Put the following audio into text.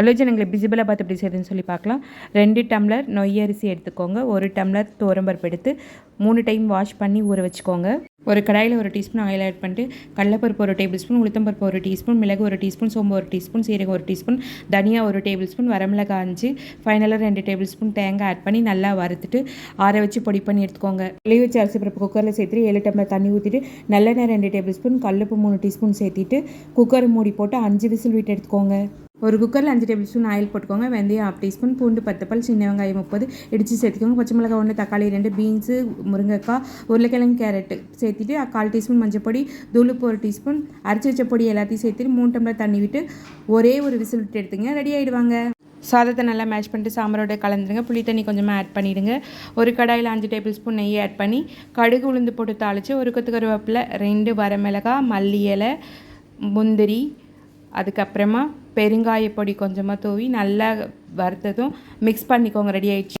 அலோஜனங்களை பிசிபிளாக பார்த்து எப்படி செய்யுதுன்னு சொல்லி பார்க்கலாம். ரெண்டு டம்ளர் நொய் அரிசி எடுத்துக்கோங்க. ஒரு டம்ளர் துவரம்பருப்பு எடுத்து மூணு டைம் வாஷ் பண்ணி ஊற வச்சுக்கோங்க. ஒரு கடாயில் ஒரு டீஸ்பூன் ஆயில் ஆட் பண்ணிட்டு கடலப்பருப்பு ஒரு டேபிள் ஸ்பூன் உளுத்தம்பருப்பு ஒரு டீஸ்பூன் மிளகு ஒரு டீஸ்பூன் சோம்பு ஒரு டீஸ்பூன் சீரகம் ஒரு டீஸ்பூன் தனியா ஒரு டேபிள் ஸ்பூன் வரமிளகாய் அஞ்சு ஃபைனலாக ரெண்டு டேபிள் ஸ்பூன் தேங்காய் ஆட் பண்ணி நல்லா வறுத்துட்டு ஆற வச்சு பொடி பண்ணி எடுத்துக்கோங்க. வெளியே வச்சு அரிசி பருப்பு குக்கரில் சேர்த்துட்டு ஏழு டம்ளர் தண்ணி ஊற்றிட்டு நல்லெண்ணெய் ரெண்டு டேபிள் ஸ்பூன் கல்லுப்பு மூணு டீஸ்பூன் சேர்த்திட்டு குக்கர் மூடி போட்டு அஞ்சு விசில் விட்டு எடுத்துக்கோங்க. ஒரு குக்கரில் அஞ்சு டேபிள் ஸ்பூன் ஆயில் போட்டுக்கோங்க. வெந்தயம் ஆஃப் டீஸ்பூன் பூண்டு பத்து பல் சின்ன வெங்காயம் முப்பது. இடித்து சேர்த்துக்கோங்க. பச்சை மிளகாய் ஒன்று தக்காளி ரெண்டு பீன்ஸு முருங்கைக்காய் உருளைக்கிழங்கு கேரட்டு சேர்த்துட்டு கால் டீஸ்பூன் மஞ்சள் பொடி தூளுப்பு ஒரு டீஸ்பூன் அரைச்சி வச்ச பொடி எல்லாத்தையும் சேர்த்துட்டு மூணு டம்ளர் தண்ணி விட்டு ஒரே ஒரு விசில் விட்டு எடுத்துங்க. ரெடி ஆகிடுவாங்க சாதத்தை நல்லா மேஷ் பண்ணிட்டு சாம்பாரோட கலந்துருங்க. புளி தண்ணி கொஞ்சமாக ஆட் பண்ணிவிடுங்க ஒரு கடாயில் அஞ்சு டேபிள் ஸ்பூன் நெய் ஆட் பண்ணி கடுகு உளுந்து போட்டு தாளித்து ஒரு கொத்து கருவேப்பில் ரெண்டு வரமிளகாய் மல்லி இலை முந்திரி அதுக்கப்புறமா பெருங்காய பொடி கொஞ்சமாக தூவி நல்லா வறுத்ததும் மிக்ஸ் பண்ணிக்கோங்க. ரெடி ஆயிடுச்சு.